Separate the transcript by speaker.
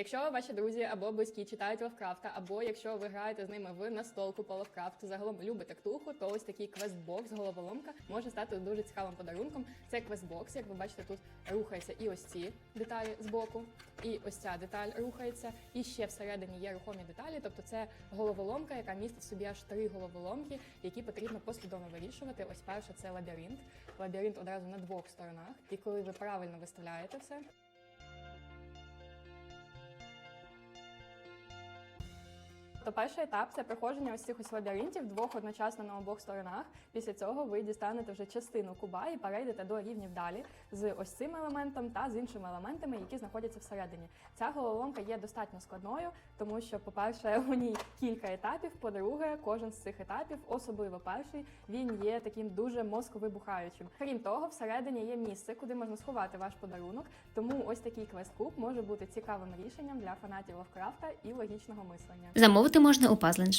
Speaker 1: Якщо ваші друзі або близькі читають Лавкрафта, або якщо ви граєте з ними в настолку по Лавкрафту, загалом любите ктулху, то ось такий квестбокс, головоломка може стати дуже цікавим подарунком. Це квестбокс, як ви бачите, тут рухається і ось ці деталі з боку, і ось ця деталь рухається, і ще всередині є рухомі деталі. Тобто це головоломка, яка містить в собі аж три головоломки, які потрібно послідовно вирішувати. Ось перша це лабіринт. Лабіринт одразу на двох сторонах. І коли ви правильно виставляєте все, То перший етап це проходження ось цих ось лабіринтів двох одночасно на обох сторонах. Після цього ви дістанете вже частину куба і перейдете до рівнів далі з ось цим елементом та з іншими елементами, які знаходяться всередині. Ця головоломка є достатньо складною, тому що, по-перше, у ній кілька етапів. По-друге, кожен з цих етапів, особливо перший, він є таким дуже мозковибухаючим. Крім того, всередині є місце, куди можна сховати ваш подарунок. Тому ось такий квест-куб може бути цікавим рішенням для фанатів Лавкрафта і логічного мислення.
Speaker 2: Замовити можна у Puzzlinch.